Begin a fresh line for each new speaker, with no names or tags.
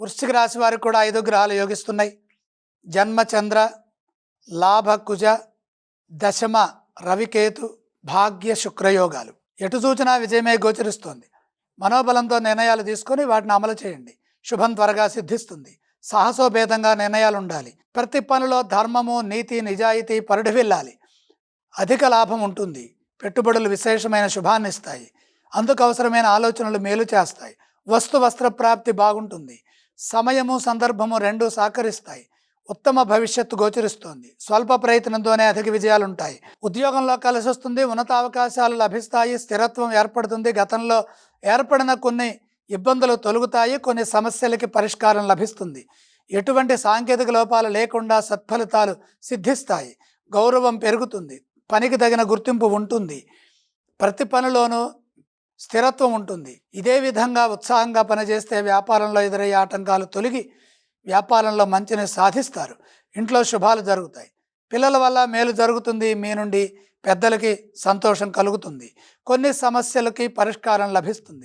వృశ్చిక రాశి వారికి కూడా ఐదు గ్రహాలు యోగిస్తున్నాయి. జన్మచంద్ర లాభ కుజ దశమ రవికేతు భాగ్య శుక్రయోగాలు. ఎటు సూచన విజయమే గోచరిస్తోంది. మనోబలంతో నిర్ణయాలు తీసుకొని వాటిని అమలు చేయండి. శుభం త్వరగా సిద్ధిస్తుంది. సాహసోభేదంగా నిర్ణయాలు ఉండాలి ప్రతి పనిలో ధర్మము నీతి నిజాయితీ పరుడు వెళ్ళాలి. అధిక లాభం ఉంటుంది. పెట్టుబడులు విశేషమైన శుభాన్ని ఇస్తాయి అందుకు అవసరమైన ఆలోచనలు మేలు చేస్తాయి. వస్తు వస్త్ర ప్రాప్తి బాగుంటుంది. సమయము సందర్భము రెండు సహకరిస్తాయి. ఉత్తమ భవిష్యత్తు గోచరిస్తోంది. స్వల్ప ప్రయత్నంతోనే అధిక విజయాలు ఉంటాయి ఉద్యోగంలో కలిసి వస్తుంది ఉన్నత అవకాశాలు లభిస్తాయి స్థిరత్వం ఏర్పడుతుంది. గతంలో ఏర్పడిన కొన్ని ఇబ్బందులు తొలుగుతాయి కొన్ని సమస్యలకి పరిష్కారం లభిస్తుంది. ఎటువంటి సాంకేతిక లోపాలు లేకుండా సత్ఫలితాలు సిద్ధిస్తాయి. గౌరవం పెరుగుతుంది. పనికి తగిన గుర్తింపు ఉంటుంది. ప్రతి పనిలోనూ స్థిరత్వం ఉంటుంది. ఇదే విధంగా ఉత్సాహంగా పనిచేస్తే వ్యాపారంలో ఎదురయ్యే ఆటంకాలు తొలగి వ్యాపారంలో మంచిని సాధిస్తారు. ఇంట్లో శుభాలు జరుగుతాయి. పిల్లల వల్ల మేలు జరుగుతుంది. మీ నుండి పెద్దలకి సంతోషం కలుగుతుంది. కొన్ని సమస్యలకి పరిష్కారం లభిస్తుంది.